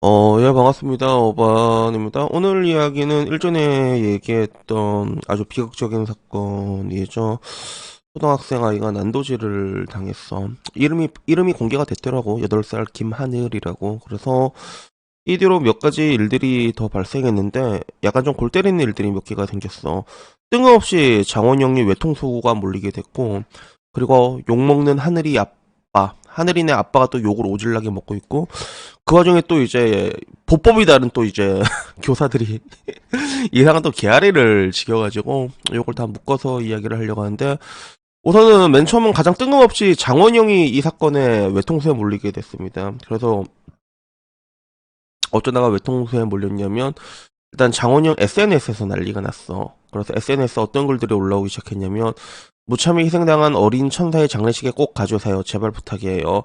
어, 예, 반갑습니다. 어반입니다. 오늘 이야기는 일전에 얘기했던 아주 비극적인 사건이죠. 초등학생 아이가 난도질을 당했어. 이름이, 이름이 공개가 됐더라고. 8살 김하늘이라고. 그래서 이 뒤로 몇 가지 일들이 더 발생했는데 약간 좀 골 때리는 일들이 몇 개가 생겼어. 뜬금없이 장원영이 외통수가 몰리게 됐고, 그리고 욕먹는 하늘이 아빠, 하늘이네 아빠가 또 욕을 오질나게 먹고 있고, 그 와중에 또 이제 보법이 다른 또 이제 교사들이 이상한 또 개아리를 지겨가지고 요걸 다 묶어서 이야기를 하려고 하는데 우선은 맨 처음은 가장 뜬금없이 장원영이 이 사건에 외통수에 몰리게 됐습니다. 그래서 어쩌다가 외통수에 몰렸냐면 일단 장원영 SNS에서 난리가 났어. 그래서 SNS에 어떤 글들이 올라오기 시작했냐면 무참히 희생당한 어린 천사의 장례식에 꼭 가주세요. 제발 부탁이에요.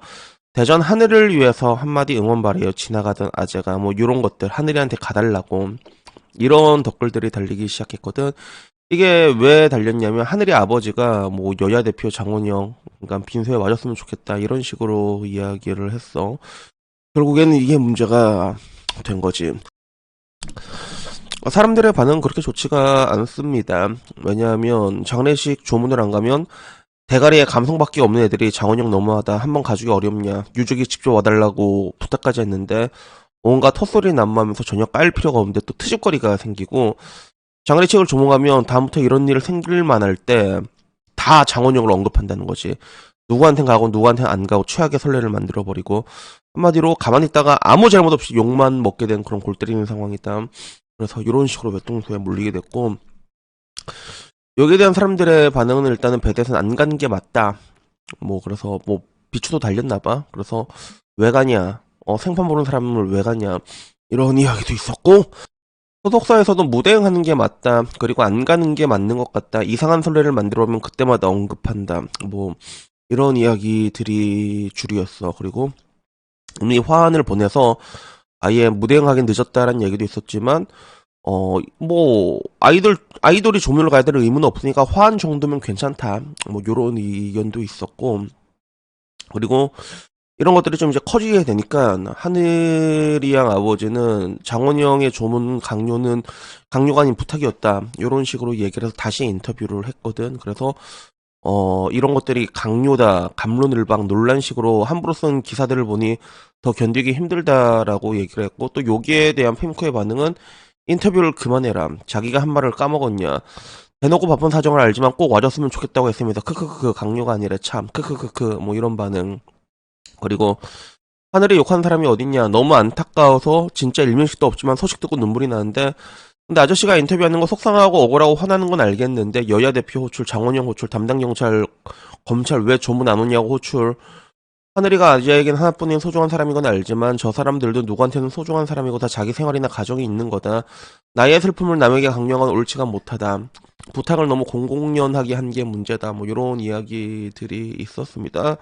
대전 하늘을 위해서 한마디 응원 바래요. 지나가던 아재가 뭐 이런 것들 하늘이한테 가달라고 이런 댓글들이 달리기 시작했거든. 이게 왜 달렸냐면 하늘이 아버지가 뭐 여야 대표 장원영 그러니까 빈소에 와줬으면 좋겠다 이런 식으로 이야기를 했어. 결국에는 이게 문제가 된 거지. 사람들의 반응은 그렇게 좋지가 않습니다. 왜냐하면 장례식 조문을 안 가면 대가리에 감성밖에 없는 애들이 장원영 너무하다. 한 번 가주기 어렵냐. 유족이 직접 와달라고 부탁까지 했는데 온갖 헛소리 난무하면서 전혀 깔 필요가 없는데 또 트집거리가 생기고 장례식을 조문하면 다음부터 이런 일을 생길 만할 때 다 장원영을 언급한다는 거지. 누구한텐 가고 누구한텐 안 가고 최악의 선례를 만들어 버리고 한마디로 가만히 있다가 아무 잘못 없이 욕만 먹게 된 그런 골 때리는 상황이다. 그래서 이런 식으로 외통수에 몰리게 됐고 여기에 대한 사람들의 반응은 일단은 배대선 안 가는 게 맞다. 뭐 그래서 뭐 비추도 달렸나 봐. 그래서 왜 가냐? 어 생판 보는 사람을 왜 가냐? 이런 이야기도 있었고 소속사에서도 무대응하는 게 맞다. 그리고 안 가는 게 맞는 것 같다. 이상한 선례를 만들어 오면 그때마다 언급한다. 뭐 이런 이야기들이 주류였어. 그리고 이미 화환을 보내서 아예 무대응하기 늦었다라는 얘기도 있었지만 어, 뭐, 아이돌, 아이돌이 조문을 가야 될 의무는 없으니까 화한 정도면 괜찮다. 뭐, 요런 의견도 있었고, 그리고 이런 것들이 좀 이제 커지게 되니까, 하늘이 양 아버지는 장원영의 조문 강요는 강요가 아닌 부탁이었다. 요런 식으로 얘기를 해서 다시 인터뷰를 했거든. 그래서, 어, 이런 것들이 강요다, 감론을박, 논란식으로 함부로 쓴 기사들을 보니 더 견디기 힘들다라고 얘기를 했고, 또 여기에 대한 fem코의 반응은 인터뷰를 그만해라. 자기가 한 말을 까먹었냐. 대놓고 바쁜 사정을 알지만 꼭 와줬으면 좋겠다고 했습니다. 크크크크 강요가 아니라 참 크크크크 뭐 이런 반응. 그리고 하늘에 욕한 사람이 어딨냐. 너무 안타까워서 진짜 일면식도 없지만 소식 듣고 눈물이 나는데 근데 아저씨가 인터뷰하는 거 속상하고 억울하고 화나는 건 알겠는데 여야 대표 호출, 장원영 호출, 담당 경찰, 검찰 왜 조문 안 오냐고 호출. 하늘이가 아지아에겐 하나뿐인 소중한 사람인 건 알지만 저 사람들도 누구한테는 소중한 사람이고 다 자기 생활이나 가정이 있는 거다. 나의 슬픔을 남에게 강요한 옳지가 못하다. 부탁을 너무 공공연하게 한 게 문제다. 뭐 이런 이야기들이 있었습니다.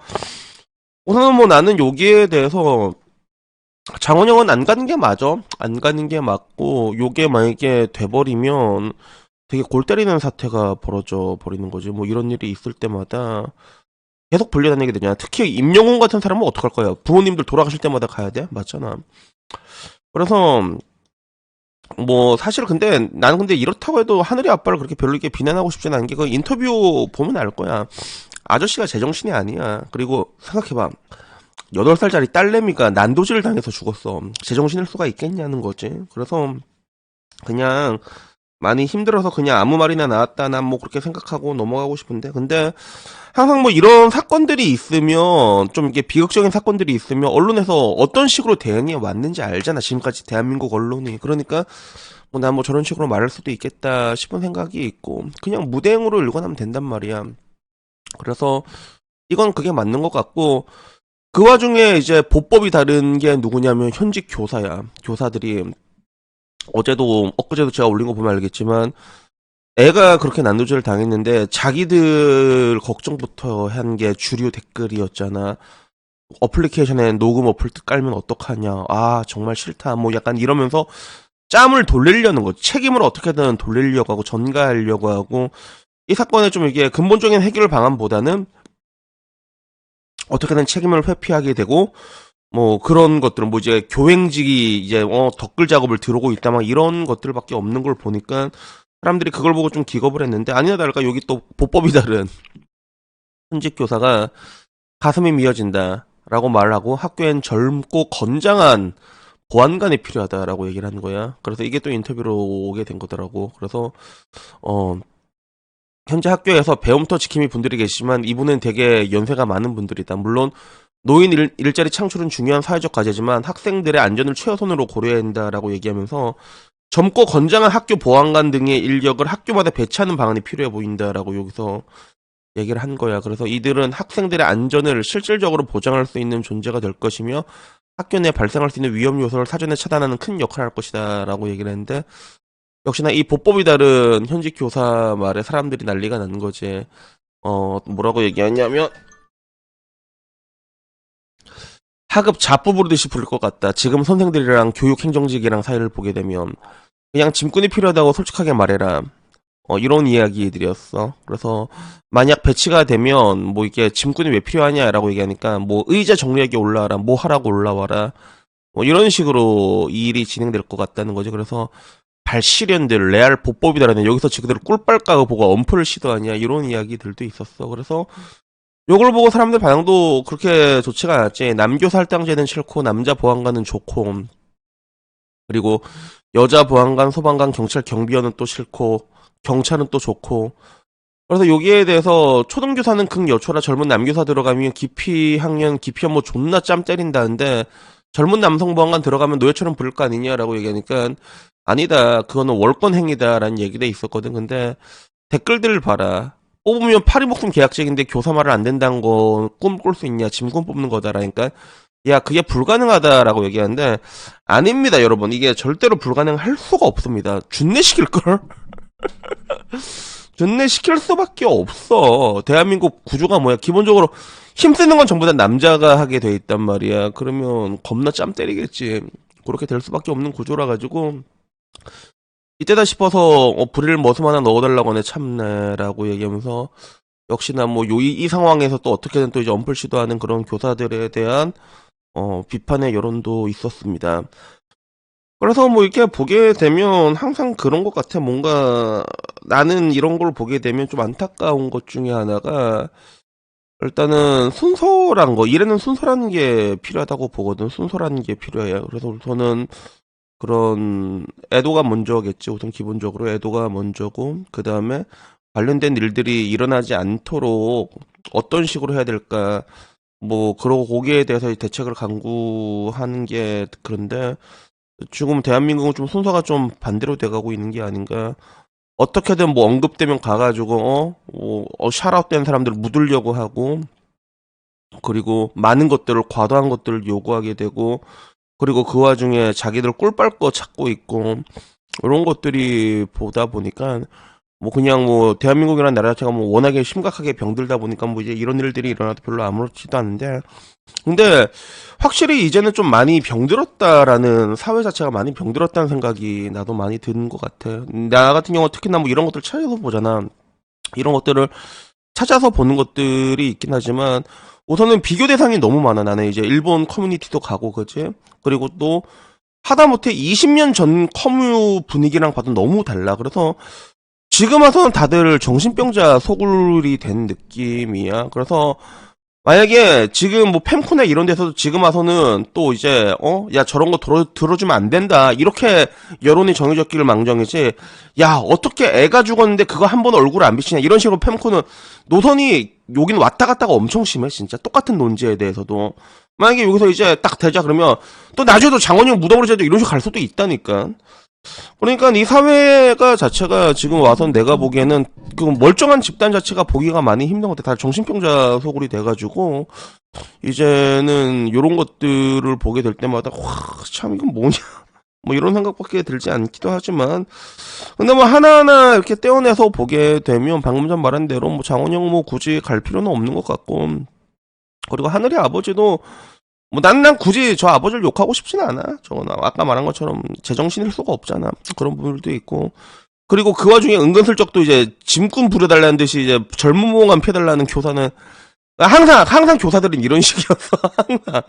우선은 뭐 나는 여기에 대해서 장원영은 안 가는 게 맞아. 안 가는 게 맞고 요게 만약에 돼버리면 되게 골 때리는 사태가 벌어져 버리는 거지. 뭐 이런 일이 있을 때마다 계속 불려다니게 되냐. 특히 임영웅 같은 사람은 어떡할 거야. 부모님들 돌아가실 때마다 가야 돼? 맞잖아. 그래서 뭐 사실 근데 나는 근데 이렇다고 해도 하늘이 아빠를 그렇게 별로 이렇게 비난하고 싶진 않은 게 그 인터뷰 보면 알 거야. 아저씨가 제정신이 아니야. 그리고 생각해봐. 8살짜리 딸내미가 난도질을 당해서 죽었어. 제정신일 수가 있겠냐는 거지. 그래서 그냥 많이 힘들어서 그냥 아무 말이나 나왔다. 난 뭐 그렇게 생각하고 넘어가고 싶은데. 근데 항상 뭐 이런 사건들이 있으면 좀 이게 비극적인 사건들이 있으면 언론에서 어떤 식으로 대응이 왔는지 알잖아. 지금까지 대한민국 언론이. 그러니까 뭐 난 뭐 저런 식으로 말할 수도 있겠다 싶은 생각이 있고 그냥 무대응으로 일관하면 된단 말이야. 그래서 이건 그게 맞는 것 같고 그 와중에 이제 보법이 다른 게 누구냐면 현직 교사야. 교사들이 어제도 엊그제도 제가 올린 거 보면 알겠지만 애가 그렇게 난도질을 당했는데 자기들 걱정부터 한 게 주류 댓글이었잖아. 어플리케이션에 녹음 어플 깔면 어떡하냐. 아, 정말 싫다. 뭐 약간 이러면서 짬을 돌리려는 거지. 책임을 어떻게든 돌리려고 하고 전가하려고 하고 이 사건의 좀 이게 근본적인 해결 방안보다는 어떻게든 책임을 회피하게 되고 뭐 그런 것들은 뭐 이제 교행직이 이제 어 덧글 작업을 들어오고 있다 막 이런 것들밖에 없는 걸 보니까 사람들이 그걸 보고 좀 기겁을 했는데 아니나 다를까 여기 또 보법이 다른 현직 교사가 가슴이 미어진다라고 말하고 학교엔 젊고 건장한 보안관이 필요하다라고 얘기를 하는 거야. 그래서 이게 또 인터뷰로 오게 된 거더라고. 그래서 어 현재 학교에서 배움터 지킴이 분들이 계시지만 이분은 되게 연세가 많은 분들이다. 물론 노인 일, 일자리 창출은 중요한 사회적 과제지만 학생들의 안전을 최우선으로 고려해야 한다라고 얘기하면서 젊고 건장한 학교 보안관 등의 인력을 학교마다 배치하는 방안이 필요해 보인다라고 여기서 얘기를 한 거야. 그래서 이들은 학생들의 안전을 실질적으로 보장할 수 있는 존재가 될 것이며 학교 내 발생할 수 있는 위험 요소를 사전에 차단하는 큰 역할을 할 것이다라고 얘기를 했는데 역시나 이 보법이 다른 현직 교사 말에 사람들이 난리가 나는 거지. 어 뭐라고 얘기하냐면 하급 자부 부르듯이 부를 것 같다. 지금 선생들이랑 교육 행정직이랑 사이를 보게 되면 그냥 짐꾼이 필요하다고 솔직하게 말해라. 어, 이런 이야기들이었어. 그래서 만약 배치가 되면 뭐 이게 짐꾼이 왜 필요하냐라고 얘기하니까 뭐 의자 정리하기 올라와라, 뭐 하라고 올라와라. 뭐 이런 식으로 이 일이 진행될 것 같다는 거지. 그래서 발시련들 레알 보법이다라는 여기서 지그대로 꿀빨 까고 보고 엄프를 시도하냐 이런 이야기들도 있었어. 그래서 요걸 보고 사람들 반응도 그렇게 좋지가 않았지. 남교사 할당제는 싫고 남자 보안관은 좋고. 그리고 여자 보안관, 소방관, 경찰, 경비원은 또 싫고 경찰은 또 좋고. 그래서 여기에 대해서 초등교사는 극여초라 젊은 남교사 들어가면 기피 학년 기피 업무 존나 짬 때린다는데 젊은 남성 보안관 들어가면 노예처럼 부를 거 아니냐라고 얘기하니까 아니다. 그거는 월권 행위다라는 얘기도 있었거든. 근데 댓글들을 봐라 뽑으면 파리 목숨 계약직인데 교사 말을 안 된다는 거 꿈꿀 수 있냐? 짐꾼 뽑는 거다라니까. 야 그게 불가능하다라고 얘기하는데 아닙니다 여러분. 이게 절대로 불가능할 수가 없습니다. 준내 시킬걸? 준내 시킬 수밖에 없어. 대한민국 구조가 뭐야? 기본적으로 힘쓰는 건 전부 다 남자가 하게 돼 있단 말이야. 그러면 겁나 짬 때리겠지. 그렇게 될 수밖에 없는 구조라 가지고 이때다 싶어서 어, 불을 머슴 하나 넣어달라고 하네 참네라고 얘기하면서 역시나 뭐요이 상황에서 또 어떻게든 또 이제 엄플 시도하는 그런 교사들에 대한 어, 비판의 여론도 있었습니다. 그래서 뭐 이렇게 보게 되면 항상 그런 것 같아. 뭔가 나는 이런 걸 보게 되면 좀 안타까운 것 중에 하나가 일단은 순서란 거, 일에는 순서라는 게 필요하다고 보거든. 순서라는 게 필요해요. 그래서 우선은 그런 애도가 먼저겠지. 우선 기본적으로 애도가 먼저고 그 다음에 관련된 일들이 일어나지 않도록 어떤 식으로 해야 될까. 뭐 그러고 거기에 대해서 대책을 강구하는 게 그런데 지금 대한민국은 좀 순서가 좀 반대로 돼가고 있는 게 아닌가. 어떻게든 뭐 언급되면 가가지고 어, 어, 어 샤라웃된 사람들을 묻으려고 하고 그리고 많은 것들을 과도한 것들을 요구하게 되고 그리고 그 와중에 자기들 꿀 빨 거 찾고 있고 이런 것들이 보다 보니까 뭐 그냥 뭐 대한민국이라는 나라 자체가 뭐 워낙에 심각하게 병들다 보니까 뭐 이제 이런 일들이 일어나도 별로 아무렇지도 않은데 근데 확실히 이제는 좀 많이 병들었다라는 사회 자체가 많이 병들었다는 생각이 나도 많이 드는 것 같아. 나 같은 경우 특히나 뭐 이런 것들 찾아서 보잖아. 이런 것들을 찾아서 보는 것들이 있긴 하지만 우선은 비교 대상이 너무 많아. 나는 이제 일본 커뮤니티도 가고 그지. 그리고 또 하다못해 20년 전 커뮤 분위기랑 봐도 너무 달라. 그래서 지금 와서는 다들 정신병자 소굴이 된 느낌이야. 그래서 만약에 지금 뭐 팸코나 이런 데서도 지금 와서는 또 이제 어 야 저런 거 들어 들어주면 안 된다 이렇게 여론이 정해졌기를 망정이지 야 어떻게 애가 죽었는데 그거 한 번 얼굴 안 비치냐 이런 식으로 팸코는 노선이 여기는 왔다 갔다가 엄청 심해 진짜. 똑같은 논지에 대해서도. 만약에 여기서 이제 딱 되자 그러면 또 나중에도 장원영 무덤으로 제도 이런 식으로 갈 수도 있다니까. 그러니까 이 사회가 자체가 지금 와서 내가 보기에는 그 멀쩡한 집단 자체가 보기가 많이 힘든 것 같아. 다 정신병자 소굴이 돼가지고 이제는 이런 것들을 보게 될 때마다 와 참 이건 뭐냐 뭐 이런 생각밖에 들지 않기도 하지만 근데 뭐 하나하나 이렇게 떼어내서 보게 되면 방금 전 말한 대로 뭐 장원영 뭐 굳이 갈 필요는 없는 것 같고 그리고 하늘의 아버지도 뭐 난 난 굳이 저 아버지를 욕하고 싶지는 않아. 저건 아까 말한 것처럼 제정신일 수가 없잖아. 그런 부분들도 있고. 그리고 그 와중에 은근슬쩍 또 이제 짐꾼 부려달라는 듯이 이제 젊은 모험만 펴달라는 교사는 항상 항상 교사들은 이런 식이었어. 항상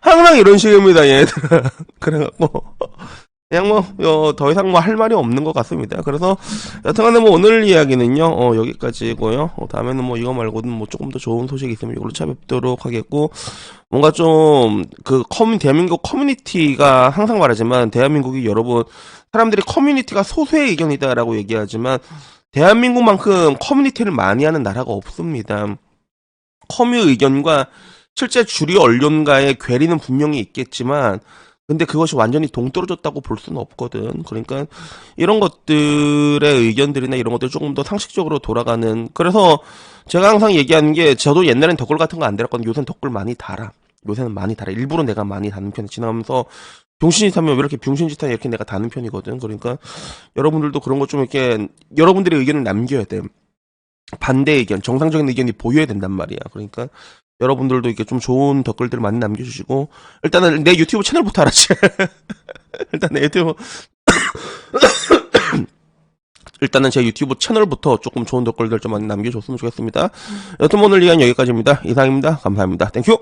항상 이런 식입니다, 얘들은. 그래갖고 그냥 뭐더 이상 뭐 할 말이 없는 것 같습니다. 그래서 여튼간에 뭐 오늘 이야기는요 어, 여기까지고요. 어, 다음에는 뭐 이거 말고는 뭐 조금 더 좋은 소식이 있으면 이걸로 찾아뵙도록 하겠고 뭔가 좀 그 커뮤 대한민국 커뮤니티가 항상 말하지만 대한민국이 여러분 사람들이 커뮤니티가 소수의 의견이다라고 얘기하지만 대한민국만큼 커뮤니티를 많이 하는 나라가 없습니다. 커뮤 의견과 실제 주류 언론과의 괴리는 분명히 있겠지만 근데 그것이 완전히 동떨어졌다고 볼 수는 없거든. 그러니까 이런 것들의 의견들이나 이런 것들 조금 더 상식적으로 돌아가는 그래서 제가 항상 얘기하는 게 저도 옛날엔 덧글 같은 거 안 달았거든요. 요새는 덧글 많이 달아. 요새는 많이 달아. 일부러 내가 많이 다는 편에 지나가면서 병신짓 하면 왜 이렇게 병신짓 하냐 이렇게 내가 다는 편이거든. 그러니까 여러분들도 그런 거좀 이렇게 여러분들의 의견을 남겨야 돼. 반대 의견, 정상적인 의견이 보여야 된단 말이야. 그러니까 여러분들도 이렇게 좀 좋은 댓글들을 많이 남겨주시고 일단은 내 유튜브 채널부터 알았지. 일단 내 유튜브 일단은 제 유튜브 채널부터 조금 좋은 댓글들 좀 많이 남겨줬으면 좋겠습니다. 여튼 오늘 이야기 여기까지입니다. 이상입니다. 감사합니다. 땡큐!